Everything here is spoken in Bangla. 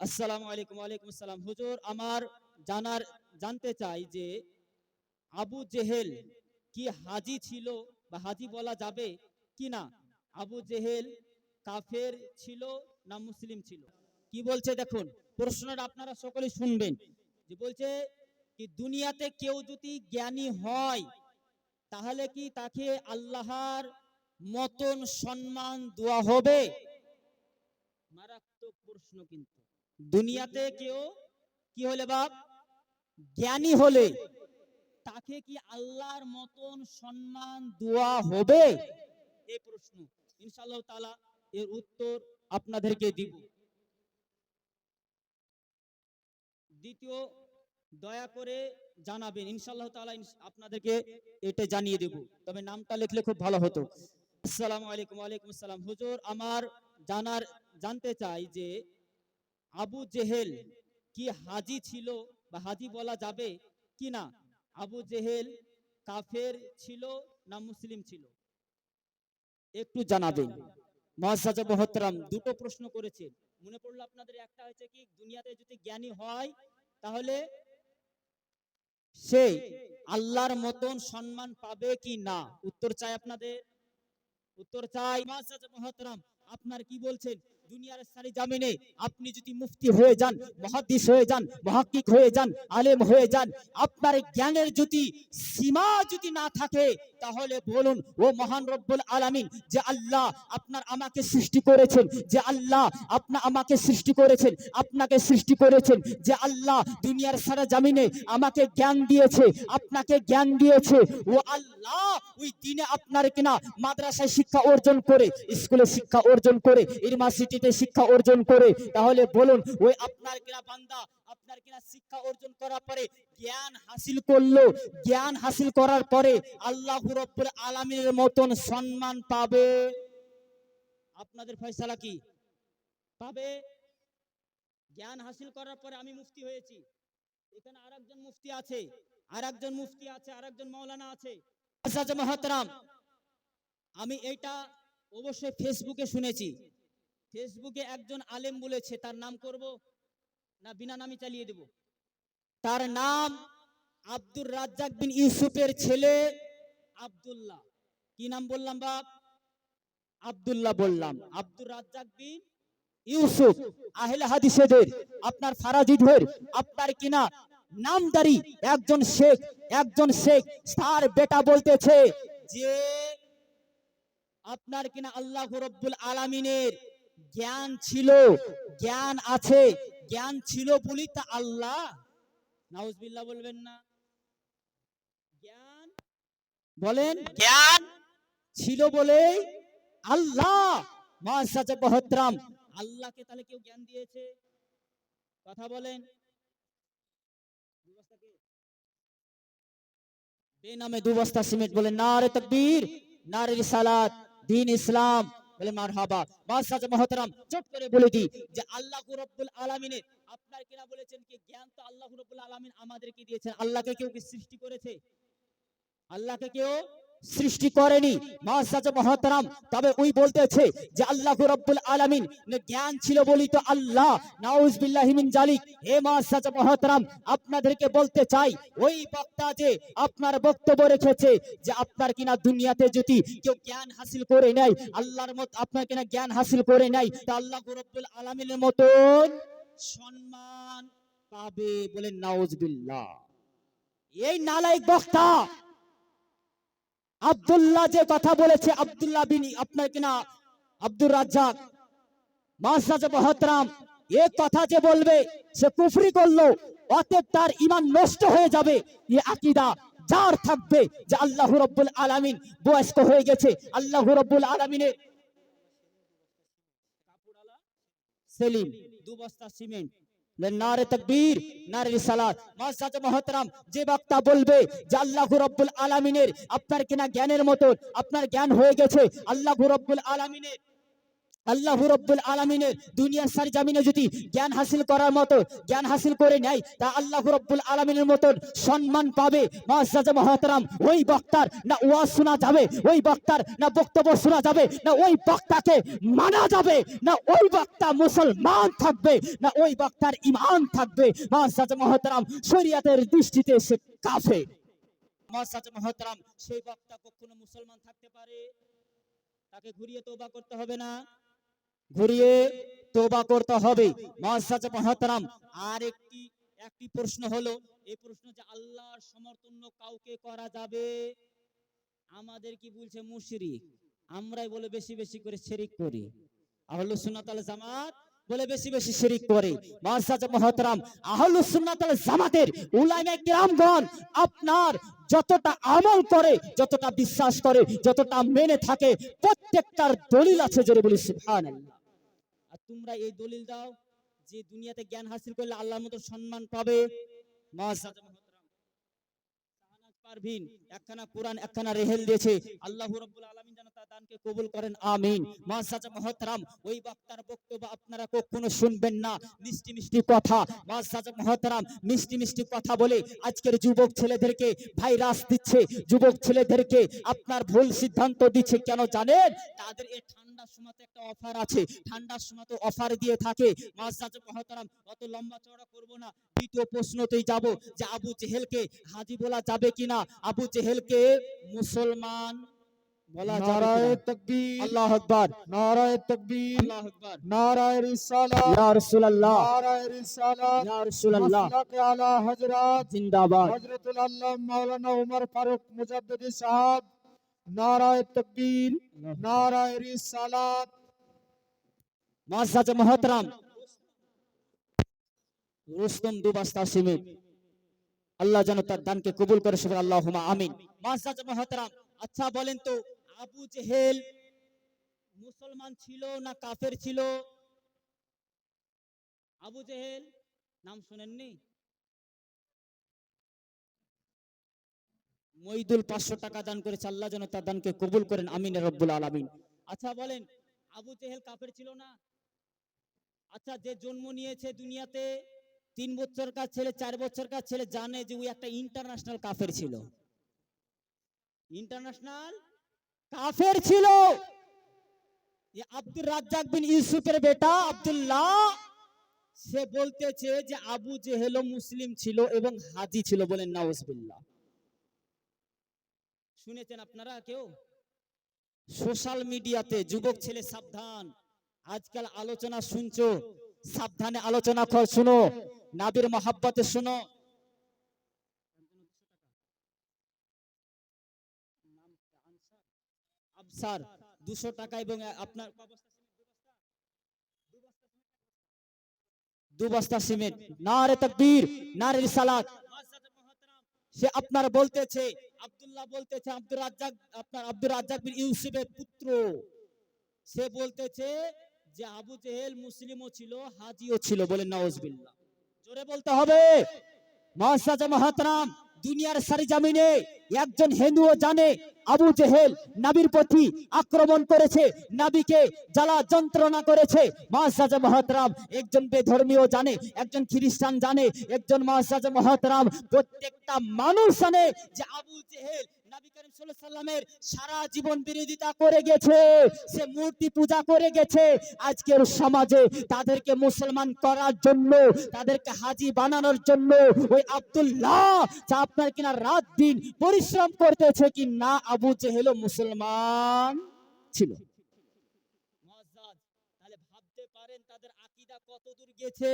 আসসালামু আলাইকুম, ওয়ালাইকুম আসসালাম। হুজুর, আমার জানার, জানতে চাই যে আবু জেহেল কি হাজি ছিল বা হাজি বলা যাবে কি না? আবু জেহেল কাফের ছিল না মুসলিম ছিল? কি বলছে দেখুন, প্রশ্নটা আপনারা সকলে শুনবেন। যে বলছে কি, দুনিয়াতে কেউ যদি জ্ঞানী হয়, তাহলে কি তাকে আল্লাহর মতন সম্মান দেওয়া হবে? মারাত্মক প্রশ্ন কিন্তু। দুনিয়াতে কেউ কি হলে বাপ? জ্ঞানী হলে। তাকে কি আল্লাহর মতন সম্মান দেওয়া হবে? এই প্রশ্ন। ইনশাআল্লাহ তাআলা এর উত্তর আপনাদেরকে দিব। দ্বিতীয়, দয়া করে জানাবেন। ইনশাআল্লাহ তাআলা আপনাদেরকে এটা জানিয়ে দেব। তবে নামটা লিখলে খুব ভালো হতো। আসসালামু আলাইকুম, ওয়ালাইকুম আসসালাম। হুজুর, আমার জানার জানতে চাই যে আবু জেহেল কি হাজি ছিল বা হাজি বলা যাবে কি না? আবু জেহেল কাফের ছিল না মুসলিম ছিল? একটু জানাবেন। মহাসাজা মহতরাম দুটো প্রশ্ন করেছেন। মনে পড়ল আপনাদের একটা হয়েছে কি, দুনিয়াতে যদি জ্ঞানী হয়, তাহলে সে আল্লাহর মতন সম্মান পাবে কি না? উত্তর চাই আপনাদের। উত্তর চাই। মহাসাজা মহতরাম আপনার কি বলছেন? দুনিয়ার সারি জামিনে আপনি যদি মুফতি হয়ে যান, মহাদিস হয়ে যান, মহাকিক হয়ে যান, আলেম হয়ে যান, আপনার জ্ঞানের যদি সীমা যদি না থাকে তাহলে বলুন, ও মহান রব্বুল আলামিন, যে আল্লাহ আপনার আমাকে সৃষ্টি করেছেন, যে আল্লাহ আপনা আমাকে সৃষ্টি করেছেন, আপনাকে সৃষ্টি করেছেন, যে আল্লাহ দুনিয়ার সারা জামিনে আমাকে জ্ঞান দিয়েছে, আপনাকে জ্ঞান দিয়েছে, ও আল্লাহ ওই দিনে আপনার কিনা মাদ্রাসায় শিক্ষা অর্জন করে, স্কুলে শিক্ষা অর্জন করে, ইউনিভার্সিটিতে শিক্ষা অর্জন করে, তাহলে বলুন, ওই আপনার কিনা বান্দা, আপনার কিনা শিক্ষা অর্জন করার পরে জ্ঞান হাসিল করল। জ্ঞান হাসিল করার পরে আল্লাহ রব্বুল আলামিনের মতন সম্মান পাবে। আপনাদের ফয়সালা কি? পাবে? জ্ঞান হাসিল করার পরে আমি মুফতি হয়েছি। এখানে আরেকজন মুফতি আছে। আরেকজন মুফতি আছে, আরেকজন মাওলানা আছে। আচ্ছা মহতরাম, আমি এটা অবশ্যই ফেসবুকে শুনেছি। ফেসবুকে একজন আলেম বলেছে, তার নাম করব না বিনা নামই চালিয়ে দেব? তার নাম আব্দুর রাজ্জাক বিন ইউসুফের ছেলে আব্দুল্লাহ। কি নাম বললাম বাপ? আব্দুল্লাহ বললাম। আব্দুর রাজ্জাক বিন ইউসুফ হাদিসেদের, আপনার ফারাজিদের, আপনার কিনা নামদারি, একজন শেখ একজন শেখ, তার বেটা বলতেছে যে, আপনার কিনা আল্লাহ রব্বুল আলামিনের জ্ঞান ছিল, জ্ঞান আছে, জ্ঞান ছিল বলি তা আল্লাহ নাউজবিল্লাহ বলবেন না। জ্ঞান বলেন। জ্ঞান ছিল আল্লাহ মাসাজা বহত্রাম। আল্লাহকে তাহলে কেউ জ্ঞান দিয়েছে? কথা বলেন। বেনামে দু বস্তা সিমেন্ট বলে নারে তকবীর নারে রিসালাত দিন ইসলাম। বলে, মারহাবা, মাসাজ মহতারাম। চট করে বলে যে, আল্লাহ আপনার বলেছেন কি, জ্ঞান আল্লাহ আমাদেরকে দিয়েছেন। আল্লাহকে কেউ সৃষ্টি করেছে? আল্লাহকে কেউ সৃষ্টি করেনি। মাসাজ মহতরম, তবে ওই বলতেছে যে আল্লাহ রব্বুল আলামিন জ্ঞান ছিল বলি তো আল্লাহ নাউজ বিল্লাহি জালিক। হে মাসাজ মহতরম, আপনাদেরকে বলতে চাই, ওই বক্তা যে আপনার বক্তব্য রেখেছে যে আপনার কিনা দুনিয়াতে যদি কেউ জ্ঞান হাসিল করে নেয়, আল্লাহর মত আপনার কিনা জ্ঞান হাসিল করে নেয়, তা আল্লাহ রব্বুল আলামিনের মতন সম্মান পাবে বলে নাউজ বিল্লাহ এই নালায়ক বক্তা আব্দুল্লাহ যে কথা বলেছে, আব্দুল্লাহ বিন আপনার কিনা? আব্দুর রাজ্জাক মাসাজ মহতরাম, এ কথা যে বলবে, সে কুফরি করল, অতএব তার ইমান নষ্ট হয়ে যাবে। এ আকিদা যার থাকবে যে আল্লাহ রব্বুল আলামিন বয়স্ক হয়ে গেছে। আল্লাহ রব্বুল আলামিনের সেলিম, দু বস্তা সিমেন্ট নারে তকবীর, নারে রিসালাত। মাসাজ মহতরাম, যে বক্তা বলবে যে আল্লাহ রব্বুল আলামিনের, আপনার কিনা জ্ঞানের মতন, আপনার জ্ঞান হয়ে গেছে, আল্লাহ রব্বুল আলামিনের। আল্লাহ রব্বুল আলমিনের দুনিয়ার সারি জামিনে যদি জ্ঞান হাসিল করার মতো, জ্ঞান হাসিল করে নেয়, তা আল্লাহ রব্বুল আলমিনের মতন সম্মান পাবে। মহাসাজা মহাতারাম, ওই বক্তার না ওয়াজ শোনা যাবে, ওই বক্তার না বক্তব্য শোনা যাবে, না ওই বক্তাকে মানা যাবে, না ওই বক্তা মুসলমান থাকবে, না ওই বক্তার ইমান থাকবে। মহাসাজা মহাতারাম, শরিয়াতের দৃষ্টিতে সে কাফে মহাসাজা মহাতারাম, সেই বক্তা কখনো মুসলমান থাকতে পারে? তাকে ঘুরিয়ে তোবা করতে হবে না? ঘুরিয়ে তোবা করতে হবে। মহাতারাম আর একটি একটি প্রশ্ন হলো, এই প্রশ্ন যে আল্লাহর সমর্থন কাউকে করা যাবে? আমাদের কি বলছে মুশরিক? আমরাই বলে বেশি বেশি করে শিরিক করি। জামাত বলে বেশি বেশি করে। মহাসাজ জামাতের কিরামগণ আপনার যতটা আমল করে, যতটা বিশ্বাস করে, যতটা মেনে থাকে, প্রত্যেকটার দলিল আছে জোরে বলি, সুবহানাল্লাহ। আর তোমরা এই দলিল দাও যে দুনিয়াতে জ্ঞান হাসিল করলে আল্লাহর মতো সম্মান পাবে। পারভিন একখানা কোরআন, একখানা রেহেল দিয়েছে। আল্লাহ রাব্বুল যেন তার দানকে কবুল করেন, আমিন। মুহতারাম, ওই বক্তার বক্তব্য আপনারা কখনো শুনবেন না। মিষ্টি মিষ্টি কথা। মুহতারাম, মিষ্টি মিষ্টি কথা বলে আজকের যুবক ছেলেদেরকে ভাইরাস দিচ্ছে। যুবক ছেলেদেরকে আপনার ভুল সিদ্ধান্ত দিচ্ছে। কেন জানেন? তাদের এই ঠান্ডার সময় তো একটা অফার আছে। ঠান্ডার সময় তো অফার দিয়ে থাকে। মাসাজ মহতারাম অত লম্বা চড়া করব না। দ্বিতীয় প্রশ্নতেই যাব যে আবু জেহেলকে হাজি বলা যাবে কিনা? আবু জেহেলকে মুসলমান বলা যাবে নারায়ে আল্লাহ আকবার। নারায়ে তকবীর। আল্লাহ আকবার। নারায়ে রিসালাত ইয়া রাসূলুল্লাহ। নারায়ে রিসালাত ইয়া রাসূলুল্লাহ। মাসলাকে আলা হযরত। জিন্দাবাদ। হযরতুল আল্লাহ মাওলানা উমর ফারুক মুজাদ্দিদি সাহেব। নারায়ে তকবীর নারায়ে রিসালাত। মাসাজ মহতরাম। রুস্তম দুবাস্তা সিমেন্ট আল্লাহ যেন তার দানকে কবুল করে সবাই আল্লাহ আমিন। মাসাজ মহতরাম। আচ্ছা বলেন তো আবু জেহেল মুসলমান ছিল না কাফের ছিল? আবু জেহেল নাম শুনেননি? মইদুল পাঁচশো টাকা দান করেছে, আল্লাহ যেন তার দানকে কবুল করেন, আমিন রব্বুল আলামিন। আচ্ছা বলেন, আবু জেহেল কাফের ছিল না? আচ্ছা যে জন্ম নিয়েছে দুনিয়াতে, তিন বছরকার ছেলে, চার বছরকার ছেলে জানে যে ওই একটা ইন্টারন্যাশনাল কাফের ছিল। ইন্টারন্যাশনাল কাফের ছিল। যে আব্দুর রাজ্জাক বিন ইউসুফের বেটা আব্দুল্লাহ, সে বলতেছে যে আবু জেহেল মুসলিম ছিল এবং হাজি ছিল বলেন নাউজবিল্লাহ শুনেছেন আপনারা কেউ? সোশ্যাল মিডিয়াতে যুবক ছেলে সাবধান। আজকাল আলোচনা শুনছো, সাবধানে আলোচনা কর, শুনো। নাবির মহাব্বতে শুনো। আফসার, দুশো টাকা এবং আপনার দু বস্তা সিমেন্ট। নারে তকবীর না রে রিসালাত। সে আপনার বলতেছে আব্দুল্লাহ বলতেছে, আব্দুর রাজ্জাক, আপনার আব্দুর রাজ্জাক বিন ইউসুফের পুত্র। সে বলতেছে যে, আবু জেহেল মুসলিমও ছিল, হাজিও ছিল বলে নওয়াজবিল্লাহ জোরে বলতে হবে। মহাসাজা মহাতরাম দুনিয়ার সারি জামিনে একজন হিন্দুও জানে আবু জেহেল নাবির প্রতি আক্রমণ করেছে, নাবিকে জ্বালা যন্ত্রণা করেছে। মহাসাজ মহাতরাম একজন বেধর্মীয় জানে, একজন খ্রিস্টান জানে, একজন মহাসাজ মহাতরাম প্রত্যেকটা মানুষ জানে যে আবু জেহেল নবী করিম সাল্লামের সারা জীবন বিরোধিতা করে গেছে, সে মূর্তি পূজা করে গেছে। আজকের সমাজে তাদেরকে মুসলমান করার জন্য, তাদেরকে হাজি বানানোর জন্য ওই আব্দুল্লাহ, যা আপনার কিনা রাত দিন পরিশ্রম করতেছে কি না, আবু জেহেল মুসলমান ছিল। তাহলে ভাবতে পারেন তাদের আকীদা কত দূর গেছে?